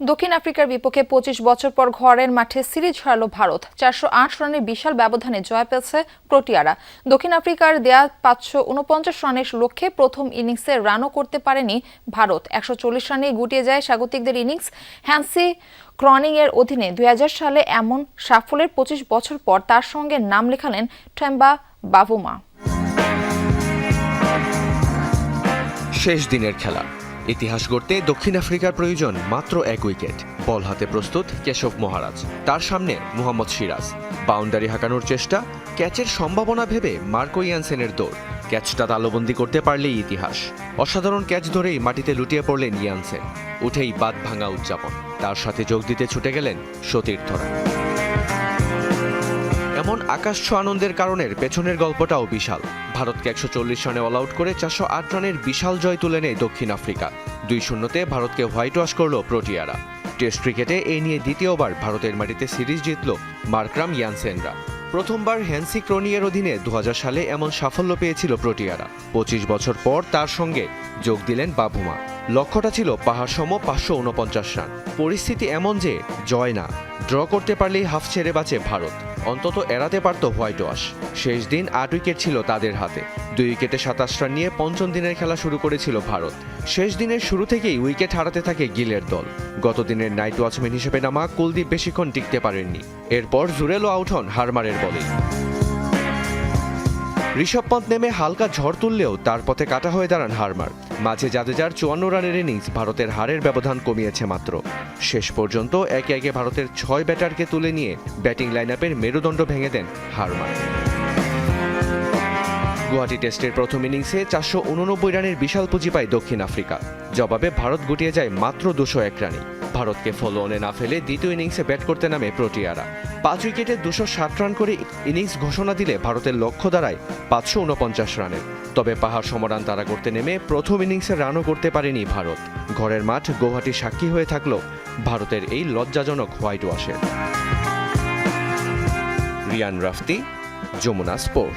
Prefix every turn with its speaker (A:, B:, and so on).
A: দক্ষিণ আফ্রিকার বিপক্ষে পঁচিশ বছর পর ঘরের মাঠে সিরিজ হারল ভারত। চারশো আট রানের বিশাল ব্যবধানে জয় পেয়েছে প্রোটিয়ারা দক্ষিণ আফ্রিকার দেয়া পাঁচশো উনপঞ্চাশ রানের লক্ষ্যে প্রথম ইনিংসে রানও করতে পারেনি ভারত। একশো চল্লিশ রানে গুটিয়ে যায় স্বাগতিকদের ইনিংস। হ্যান্সি ক্রনিং এর অধীনে দুই হাজার সালে এমন সাফল্যের পঁচিশ বছর পর তার সঙ্গে নাম লেখালেন ঠেম্বা বাবুমা
B: শেষ দিনের খেলা। ইতিহাস গড়তে দক্ষিণ আফ্রিকার প্রয়োজন মাত্র এক উইকেট। বল হাতে প্রস্তুত কেশব মহারাজ। তার সামনে মুহাম্মদ সিরাজ। বাউন্ডারি হাঁকানোর চেষ্টা, ক্যাচের সম্ভাবনা ভেবে মার্কো ইয়ানসেনের দৌড়। ক্যাচটা তালবন্দি করতে পারলেই ইতিহাস। অসাধারণ ক্যাচ ধরেই মাটিতে লুটিয়ে পড়লেন ইয়ানসেন। উঠেই বাদ ভাঙা উদযাপন। তার সাথে যোগ দিতে ছুটে গেলেন সতীর্থরা। এমন আকাশ ছোঁয়া আনন্দের কারণের পেছনের গল্পটাও বিশাল। ভারতকে একশো চল্লিশ রানে অল আউট করে চারশো আট রানের বিশাল জয় তুলে নেয় দক্ষিণ আফ্রিকা। দুই শূন্যতে ভারতকে হোয়াইট ওয়াশ করল প্রোটিয়ারা। টেস্ট ক্রিকেটে এই নিয়ে দ্বিতীয়বার ভারতের মাটিতে সিরিজ জিতল মার্করাম ইয়ানসেনরা। প্রথমবার হ্যান্সি ক্রোনিয়ের অধীনে দু হাজার সালে এমন সাফল্য পেয়েছিল প্রোটিয়ারা। পঁচিশ বছর পর তার সঙ্গে যোগ দিলেন বাবুমা। লক্ষ্যটা ছিল পাহাড় সম পাঁচশো উনপঞ্চাশ রান। পরিস্থিতি এমন যে, জয় না। ড্র করতে পারলেই হাফ ছেড়ে বাঁচে ভারত। অন্তত এড়াতে পারত হোয়াইট ওয়াশ। শেষ দিন আট উইকেট ছিল তাদের হাতে। দুই উইকেটে সাতাশ রান নিয়ে পঞ্চম দিনের খেলা শুরু করেছিল ভারত। শেষ দিনের শুরু থেকেই উইকেট হারাতে থাকে গিলের দল। গত দিনের নাইট ওয়াচম্যান হিসেবে নামা কুলদীপ বেশিক্ষণ টিকতে পারেননি। এরপর জুরেলো আউট হন হারমারের বলে। ঋষভ পন্থ নেমে হালকা ঝড় তুললেও তার পথে কাটা হয়ে দাঁড়ান হারমার। মাঝে জাদেজার চুয়ান্ন রানের ইনিংস ভারতের হারের ব্যবধান কমিয়েছে মাত্র। শেষ পর্যন্ত একে একে ভারতের ছয় ব্যাটারকে তুলে নিয়ে ব্যাটিং লাইন আপের মেরুদণ্ড ভেঙে দেন হারমার। গুয়াহাটি টেস্টের প্রথম ইনিংসে চারশো উননব্বই রানের বিশাল পুঁজি পায় দক্ষিণ আফ্রিকা। জবাবে ভারত গুটিয়ে যায় মাত্র দুশো এক রানে। ভারতকে ফলো অনে না ফেলে দ্বিতীয় ইনিংসে ব্যাট করতে নামে প্রোটিয়ারা। পাঁচ উইকেটে দুশো ষাট রান করে ইনিংস ঘোষণা দিলে ভারতের লক্ষ্য দাঁড়ায় পাঁচশো উনপঞ্চাশ রানের। তবে পাহাড় সমরান তারা করতে নেমে প্রথম ইনিংসে রানও করতে পারেনি ভারত। ঘরের মাঠ গৌহাটি সাক্ষী হয়ে থাকল ভারতের এই লজ্জাজনক হোয়াইট ওয়াশের। রিয়ান রাফতি, যমুনা স্পোর্ট